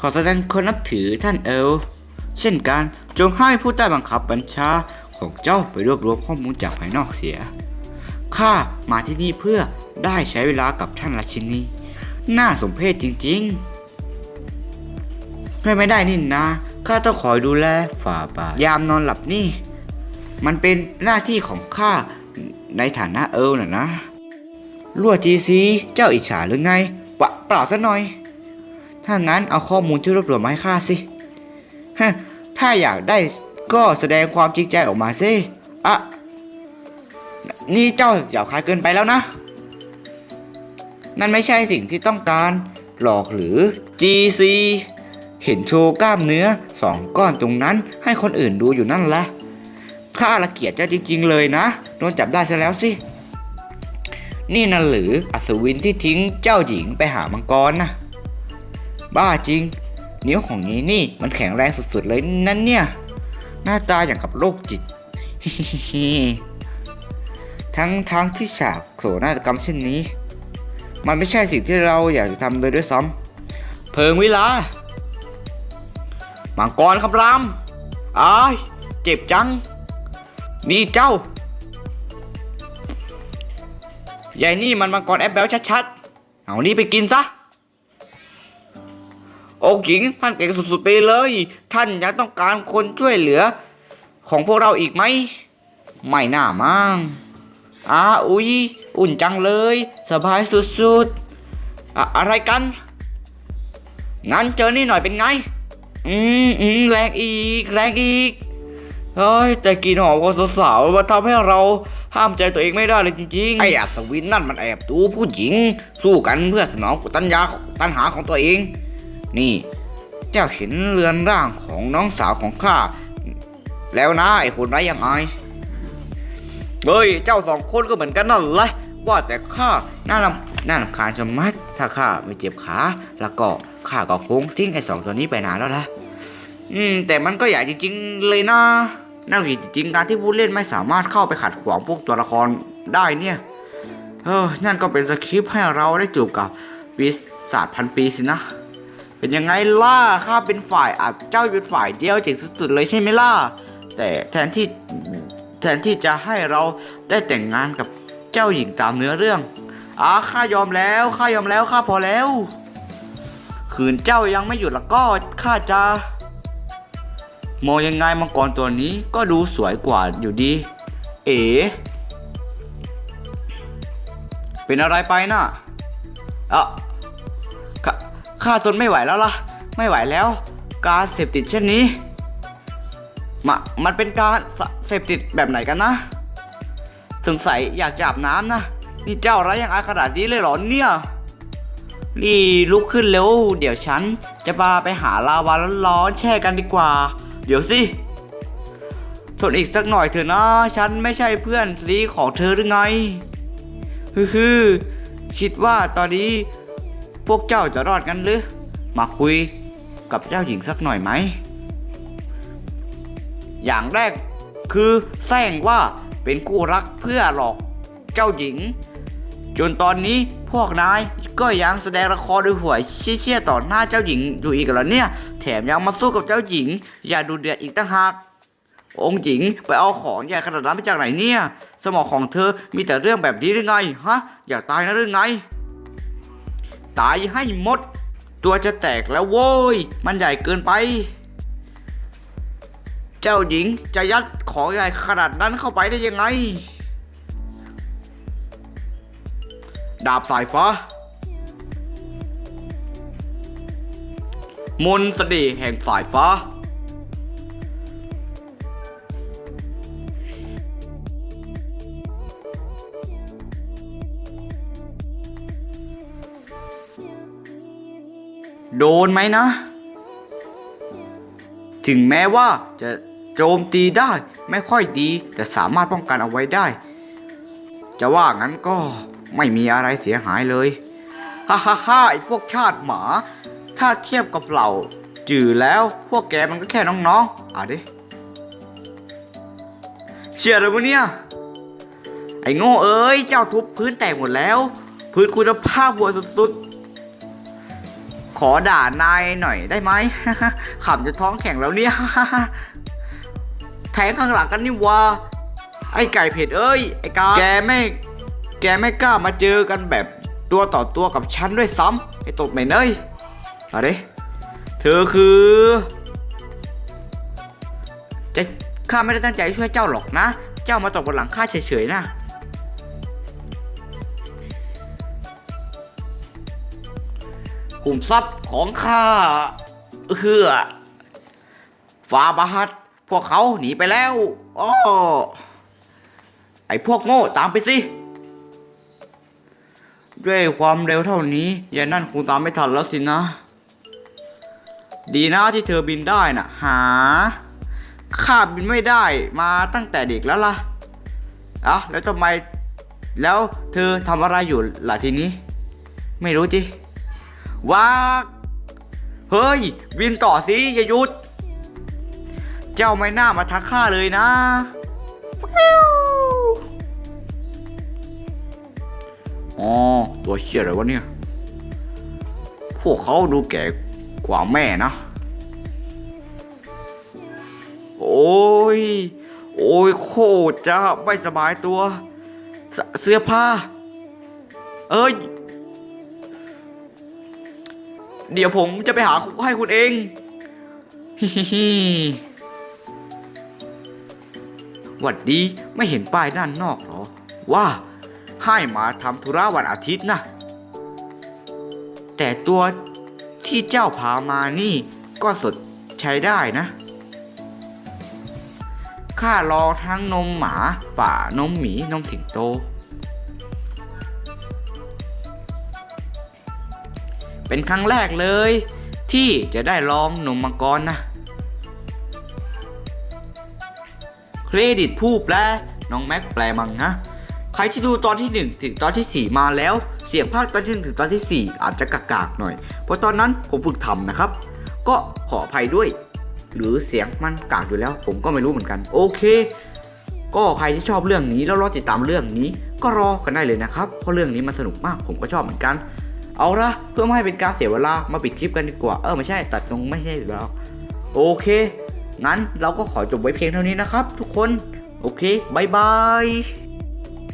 ขอแสดงคนนับถือท่านเอล เช่นกันจงให้ผู้ใต้บังคับบัญชาของเจ้าไปรวบรวมข้อมูลจากภายนอกเสีย ข้ามาที่นี่เพื่อได้ใช้เวลากับท่านราชินี น่าสมเพชจริงๆไม่ไม่ได้นี่นะข้าต้องคอยดูแลฝ่าบาทยามนอนหลับนี่ มันเป็นหน้าที่ของข้าในฐานะเอลน่ะนะรั่วจีซีเจ้าอิจฉาหรือไงปะเปล่าซะหน่อย ถ้างั้นเอาข้อมูลที่รวบรวมมาให้ข้าสิ ฮะ ถ้าอยากได้ก็แสดงความจริงใจออกมาสิ อะ นี่เจ้าหยาบคายเกินไปแล้วนะ นั่นไม่ใช่สิ่งที่ต้องการ หลอกหรือ GC เห็นโชว์กล้ามเนื้อสองก้อนตรงนั้นให้คนอื่นดูอยู่นั่นแหละข้าละเกียดเจ้าจริง ๆ เลยนะ โดนจับได้ซะแล้วสิ นี่นั่นหรืออัศวินที่ทิ้งเจ้าหญิงไปหามังกรนะ บ้าจริง นิ้วของนี้นี่มันแข็งแรงสุดๆเลยนั่นเนี่ย หน้าตาอย่างกับโรคจิต ทั้งทั้งที่ฉากโศนาฏกรรมเช่นนี้ มันไม่ใช่สิ่งที่เราอยากจะทำเลยด้วยซ้ำเพิงเวลามังกรคำรามอ้ายเจ็บจัง นี่เจ้า ใหญ่นี่มันมังกรแอปเบลชัดๆ เอานี่ไปกินซะ องค์หญิงท่านเก่งสุดๆไปเลย ท่านยังต้องการคนช่วยเหลือ ของพวกเราอีกไหม ไม่น่ามั้งอ้าอุ๊ยอุ่นจังเลย สบายสุดๆอะอะไรกัน งั้นเจอนี่หน่อยเป็นไง อืมอืมแรงอีก แรงอีกเฮ้ยแต่กลินหอมของสาวๆมันทำให้เราห้ามใจตัวเองไม่ได้เลยจริงๆ ไอ้อัศวินนั่นมันแอบดูผู้หญิง สู้กันเพื่อสนองตัญญาตัญหาของตัวเอง นี่ เจ้าเห็นเรือนร่างของน้องสาวของข้า แล้วนะไอ้คนไร้ยังไงเฮ้ย เจ้าสองคนก็เหมือนกันนั่นแหละว่าแต่ข้าน่ารำน่ารำคาญชะมัดถ้าข้าไม่เจ็บขา แล้วก็ข้าก็คงทิ้งไอ้สองตัวนี้ไปนานแล้วละอืม แต่มันก็ใหญ่จริง ๆ เลยนะน่าผิดจริงการที่ผู้เล่นไม่สามารถเข้าไปขัดขวางพวกตัวละครได้เนี่ย เออ นั่นก็เป็นสคริปต์ให้เราได้จูบกับวิสาจพันปีสินะ เป็นยังไงล่ะข้าเป็นฝ่ายอัดเจ้าเป็นฝ่ายเดียวเจ๋งสุดๆเลยใช่ไหมล่ะ แต่แทนที่แทนที่จะให้เราได้แต่งงานกับเจ้าหญิงตามเนื้อเรื่องอ่าข้ายอมแล้วข้ายอมแล้วข้าพอแล้ว ขืนเจ้ายังไม่หยุดล้วก็ข้าจะมองยังไงมังกรตัวนี้ก็ดูสวยกว่าอยู่ดี เอ๋เป็นอะไรไปน่ะอะ ข้าข้าทนไม่ไหวแล้วล่ะ ไม่ไหวแล้ว การเสพติดเช่นนี้มามันเป็นการเสพติดแบบไหนกันนะ สงสัยอยากจะอาบน้ำนะ นี่เจ้าไรยังอายขนาดนี้เลยเหรอเนี่ยนี่ลุกขึ้นเร็ว เดี๋ยวฉันจะพาไปหาลาวาร้อนๆแช่กันดีกว่า เดี๋ยวสิทนอีกสักหน่อยเถอะนะ ฉันไม่ใช่เพื่อนซีของเธอหรือไงฮือคิดว่าตอนนี้ พวกเจ้าจะรอดกันหรือ มาคุยกับเจ้าหญิงสักหน่อยไหม อย่างแรกคือแซงว่าเป็นคู่รักเพื่อหลอกเจ้าหญิง จนตอนนี้พวกนายก็ยังแสดงละครด้วยหัวเชี่ยๆต่อหน้าเจ้าหญิงอยู่อีกเหรอเนี่ย แถมยังมาสู้กับเจ้าหญิง อย่าดูเดือดอีกตั้งหากองค์หญิงไปเอาของใหญ่ขนาดนั้นมาจากไหนเนี่ย สมองของเธอมีแต่เรื่องแบบนี้หรือไงฮะ อยากตายนะหรือไง ตายให้หมด ตัวจะแตกแล้วโว้ย มันใหญ่เกินไป เจ้าหญิงจะยัดของใหญ่ขนาดนั้นเข้าไปได้ยังไง ดาบสายฟ้ามนสเสน่ห์แห่งสายฟ้า โดนไหมนะ ถึงแม้ว่าจะโจมตีได้ไม่ค่อยดี แต่สามารถป้องกันเอาไว้ได้ จะว่างั้นก็ไม่มีอะไรเสียหายเลยฮ่าฮ่าฮ่าไอพวกชาติหมา ถ้าเทียบกับเหล่าจือแล้วพวกแกมันก็แค่น้องๆอะดิเชื่อเลยมึงเนี่ย ไอ้โง่เอ้ย เจ้าทุบพื้นแตกหมดแล้ว พื้นคุณภาพหัวสุดๆ ขอด่านายหน่อยได้ไหมขำจะท้องแข็งแล้วเนี่ยแทงข้างหลังกันนี่วะไอ้ไก่เผ็ดเอ้ยไอ้กาแกไม่แกไม่กล้ามาเจอกันแบบตัวต่อตัวกับฉันด้วยซ้ำไอ้ตดเหม็นเอ้ยอะไรเธอคือจะข้าไม่ได้ตั้งใจช่วยเจ้าหรอกนะ เจ้ามาตกบนหลังข้าเฉยๆนะ ขุมทรัพย์ของข้าเฮือฟาบาฮัดพวกเขาหนีไปแล้วอ้อไอพวกโง่ตามไปสิ ด้วยความเร็วเท่านี้ยายนั่นคงตามไม่ทันแล้วสินะ ดีนะที่เธอบินได้น่ะ หา ข้าบินไม่ได้มาตั้งแต่เด็กแล้วล่ะอะแล้วทำไม แล้วเธอทำอะไรอยู่ล่ะทีนี้ ไม่รู้จิ ว้าเฮ้ยบินต่อสิอย่าหยุด เจ้าไม่น่ามาทักข้าเลยนะ อ๋อ ตัวเชี่ยอะไรวะเนี่ย พวกเขาดูแก่กว่าแม่นะ โอ้ย โอ้ยโคตรจะไม่สบายตัว เสื้อผ้า เอ้ย เดี๋ยวผมจะไปหาให้คุณเองฮิฮิฮิหวัดดีไม่เห็นป้ายด้านนอกเหรอ ว่าให้มาทำธุระวันอาทิตย์นะ แต่ตัวที่เจ้าพามานี่ก็สดใช้ได้นะ ข้าลอทั้งนมหมาป่านมหมีนมสิงโต เป็นครั้งแรกเลย ที่จะได้ลองหนมมังกรนะ เครดิตผู้แปลน้องแม็กแปลมังนะ ใครที่ดูตอนที่ 1 ถึงตอนทีสี่ 4 มาแล้ว เสียงภาคตอนที่1ถึงตอนที่ 4 อาจจะกากๆหน่อย เพราะตอนนั้นผมฝึกทำนะครับ ก็ขออภัยด้วย หรือเสียงมันกากอยู่แล้ว ผมก็ไม่รู้เหมือนกัน โอเคก็ใครที่ชอบเรื่องนี้แล้วรอติดตามเรื่องนี้ ก็รอกันได้เลยนะครับ เพราะเรื่องนี้มันสนุกมากผมก็ชอบเหมือนกัน เอาละเพื่อไม่ให้เป็นการเสียเวลามาปิดคลิปกันดีกว่า เออไม่ใช่ตัดตรงไม่ใช่หรอกโอเค งั้นเราก็ขอจบไว้เพียงเท่านี้นะครับ ทุกคน โอเคบายบาย